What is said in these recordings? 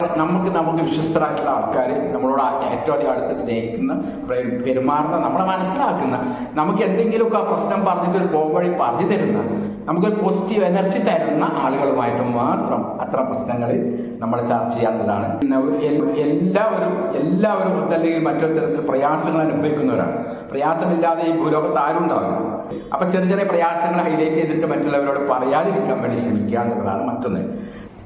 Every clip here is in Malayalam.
നമുക്ക് നമുക്ക് വിശ്വസ്തരായിട്ടുള്ള ആൾക്കാർ നമ്മളോട് ഏറ്റവും അധികം അടുത്ത് സ്നേഹിക്കുന്ന പെരുമാറുന്ന നമ്മളെ മനസ്സിലാക്കുന്ന നമുക്ക് എന്തെങ്കിലുമൊക്കെ ആ പ്രശ്നം പറഞ്ഞിട്ട് ഒരു പോംവഴി പറഞ്ഞു തരുന്ന നമുക്കൊരു പോസിറ്റീവ് എനർജി തരുന്ന ആളുകളുമായിട്ട് മാത്രം അത്ര പ്രശ്നങ്ങൾ നമ്മൾ ചർച്ച ചെയ്യാത്തതാണ് എല്ലാവരും എല്ലാവരും അല്ലെങ്കിൽ മറ്റൊരു തരത്തിൽ പ്രയാസങ്ങൾ അനുഭവിക്കുന്നവരാണ്. പ്രയാസമില്ലാതെ ഈ ഭൂലോകത്ത് ആരും ഉണ്ടാവില്ല. അപ്പൊ ചെറിയ ചെറിയ പ്രയാസങ്ങൾ ഹൈലൈറ്റ് ചെയ്തിട്ട് മറ്റുള്ളവരോട് പറയാതിരിക്കാൻ വേണ്ടി ശ്രമിക്കുക എന്നുള്ളതാണ് മറ്റൊന്ന്.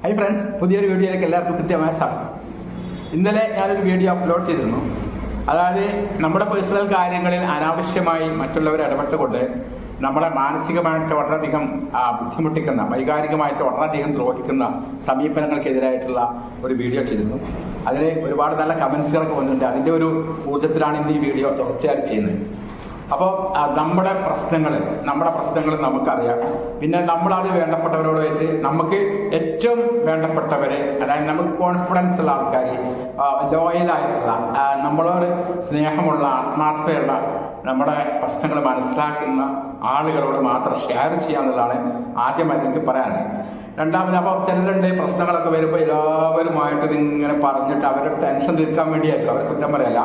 ഹൈ ഫ്രണ്ട്സ് പുതിയൊരു വീഡിയോയിലേക്ക് എല്ലാവർക്കും കൃത്യമായ സ്വാഗതം. ഇന്നലെ ഞാനൊരു വീഡിയോ അപ്ലോഡ് ചെയ്തിരുന്നു. അതായത് നമ്മുടെ പേഴ്സണൽ കാര്യങ്ങളിൽ അനാവശ്യമായി മറ്റുള്ളവരെ ഇടപെട്ടുകൊണ്ട് നമ്മളെ മാനസികമായിട്ട് വളരെയധികം ബുദ്ധിമുട്ടിക്കുന്ന വൈകാരികമായിട്ട് വളരെയധികം ദ്രോഹിക്കുന്ന സമീപനങ്ങൾക്കെതിരായിട്ടുള്ള ഒരു വീഡിയോ ചെയ്തിരുന്നു. അതിന് ഒരുപാട് നല്ല കമൻസുകളൊക്കെ വന്നിട്ടുണ്ട്. അതിന്റെ ഒരു ഊർജത്തിലാണ് ഇന്ന് ഈ വീഡിയോ തുടർച്ചയായി ചെയ്യുന്നത്. അപ്പോൾ നമ്മുടെ പ്രശ്നങ്ങൾ നമ്മുടെ പ്രശ്നങ്ങൾ നമുക്കറിയാം. പിന്നെ നമ്മളാണ് വേണ്ടപ്പെട്ടവരോടായിട്ട് നമുക്ക് ഏറ്റവും വേണ്ടപ്പെട്ടവരെ അതായത് നമുക്ക് കോൺഫിഡൻസ് ഉള്ള ആൾക്കാർ ലോയലായിട്ടുള്ള നമ്മളോട് സ്നേഹമുള്ള ആത്മാർത്ഥതയുള്ള നമ്മുടെ പ്രശ്നങ്ങൾ മനസ്സിലാക്കുന്ന ആളുകളോട് മാത്രം ഷെയർ ചെയ്യാന്നുള്ളതാണ് ആദ്യം എനിക്ക് പറയാനുള്ളത് രണ്ടാമത് അപ്പോൾ ചിലരുണ്ട് പ്രശ്നങ്ങളൊക്കെ വരുമ്പോൾ എല്ലാവരുമായിട്ട് ഇങ്ങനെ പറഞ്ഞിട്ട് അവരുടെ ടെൻഷൻ തീർക്കാൻ വേണ്ടിയായിരിക്കും. അവർ കുറ്റം പറയല്ല.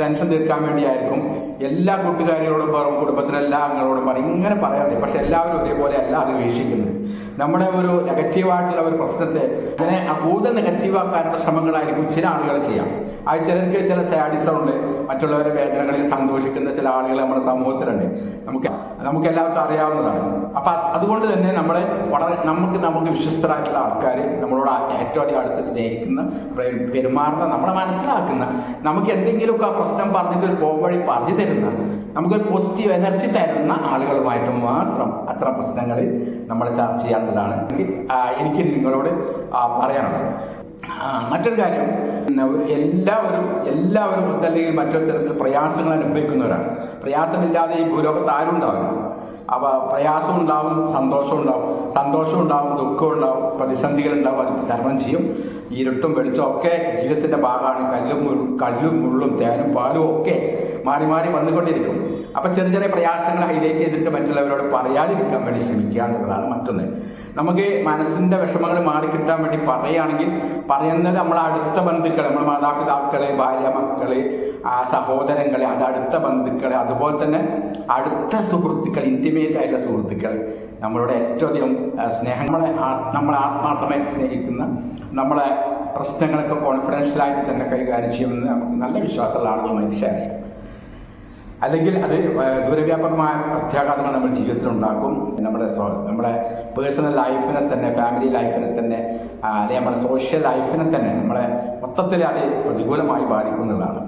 ടെൻഷൻ തീർക്കാൻ വേണ്ടിയായിരിക്കും. എല്ലാ കൂട്ടുകാരികളോടും പറയും കുടുംബത്തിലെ എല്ലാ അംഗങ്ങളോടും പറയും. ഇങ്ങനെ പറയാതെ പക്ഷെ എല്ലാവരും ഒരേപോലെ അല്ല അത് വീക്ഷിക്കുന്നത്. നമ്മുടെ ഒരു നെഗറ്റീവായിട്ടുള്ള ഒരു പ്രശ്നത്തെ അതിനെ കൂടുതൽ നെഗറ്റീവ് നെഗറ്റീവാക്കാനുള്ള ശ്രമങ്ങളായിരിക്കും ചില ആളുകൾ ചെയ്യാം. അത് ചിലർക്ക് ചില സാഡിസം ഉണ്ട്. മറ്റുള്ളവരുടെ വേദനകളിൽ സന്തോഷിക്കുന്ന ചില ആളുകൾ നമ്മുടെ സമൂഹത്തിലുണ്ട്. നമുക്ക് നമുക്ക് എല്ലാവർക്കും അറിയാവുന്നതാണ്. അപ്പൊ അതുകൊണ്ട് തന്നെ നമ്മളെ വളരെ നമുക്ക് നമുക്ക് വിശ്വസ്തരായിട്ടുള്ള ആൾക്കാർ നമ്മളോട് ഏറ്റവും അധികം അടുത്ത് സ്നേഹിക്കുന്ന പെരുമാറുന്ന നമ്മളെ മനസ്സിലാക്കുന്ന നമുക്ക് എന്തെങ്കിലുമൊക്കെ ആ പ്രശ്നം പറഞ്ഞിട്ട് ഒരു പോംവഴി പറഞ്ഞു തരുന്ന നമുക്കൊരു പോസിറ്റീവ് എനർജി തരുന്ന ആളുകളുമായിട്ട് മാത്രം അത്ര പ്രശ്നങ്ങൾ നമ്മൾ ചർച്ച ചെയ്യാന്നുള്ളതാണ് എനിക്ക് എനിക്ക് നിങ്ങളോട് പറയാനുള്ളത്. മറ്റൊരു കാര്യം എല്ലാവരും എല്ലാവരും ഒന്നല്ലെങ്കിൽ മറ്റൊരു തരത്തിൽ പ്രയാസങ്ങൾ അനുഭവിക്കുന്നവരാണ്. പ്രയാസമില്ലാതെ ഈ ഭൂലോകത്ത് ആരും ഉണ്ടാവില്ല. അപ്പോൾ പ്രയാസം ഉണ്ടാവും സന്തോഷം ഉണ്ടാവും. സന്തോഷം ഉണ്ടാവും ദുഃഖം ഉണ്ടാവും പ്രതിസന്ധികൾ ഉണ്ടാവും അത് തരണം ചെയ്യും. ഇരുട്ടും വെളിച്ചം ഒക്കെ ജീവിതത്തിന്റെ ഭാഗമാണ്. കല്ലും കല്ലും മുള്ളും തേനും പാലും ഒക്കെ മാറി മാറി വന്നുകൊണ്ടിരിക്കും. അപ്പൊ ചെറിയ ചെറിയ പ്രയാസങ്ങൾ ഹൈലൈറ്റ് ചെയ്തിട്ട് മറ്റുള്ളവരോട് പറയാതിരിക്കാൻ വേണ്ടി ശ്രമിക്കുക എന്നുള്ളതാണ് മറ്റൊന്ന്. നമുക്ക് മനസ്സിന്റെ വിഷമങ്ങൾ മാറിക്കിട്ടാൻ വേണ്ടി പറയുകയാണെങ്കിൽ പറയുന്നത് നമ്മളെ അടുത്ത ബന്ധുക്കൾ നമ്മുടെ മാതാപിതാക്കൾ ഭാര്യ മക്കളെ സഹോദരങ്ങളെ അത് അടുത്ത ബന്ധുക്കളെ അതുപോലെ തന്നെ അടുത്ത സുഹൃത്തുക്കൾ ഇന്റിമേറ്റ് ആയിട്ടുള്ള സുഹൃത്തുക്കൾ നമ്മളോട് ഏറ്റവും അധികം സ്നേഹം നമ്മളെ നമ്മളെ ആത്മാർത്ഥമായി സ്നേഹിക്കുന്ന നമ്മളെ പ്രശ്നങ്ങളൊക്കെ കോൺഫിഡൻഷ്യലായിട്ട് തന്നെ കൈകാര്യം ചെയ്യുമെന്ന് നമുക്ക് നല്ല വിശ്വാസമുള്ള ആളുകൾ ചെയ്യാം. അല്ലെങ്കിൽ അത് ദൂരവ്യാപകമായ പ്രത്യാഘാതങ്ങൾ നമ്മുടെ ജീവിതത്തിൽ ഉണ്ടാക്കും നമ്മുടെ നമ്മുടെ പേഴ്സണൽ ലൈഫിനെ തന്നെ ഫാമിലി ലൈഫിനെ തന്നെ അല്ലെങ്കിൽ നമ്മുടെ സോഷ്യൽ ലൈഫിനെ തന്നെ നമ്മളെ മൊത്തത്തിൽ അത് പ്രതികൂലമായി ബാധിക്കും എന്നുള്ളതാണ്.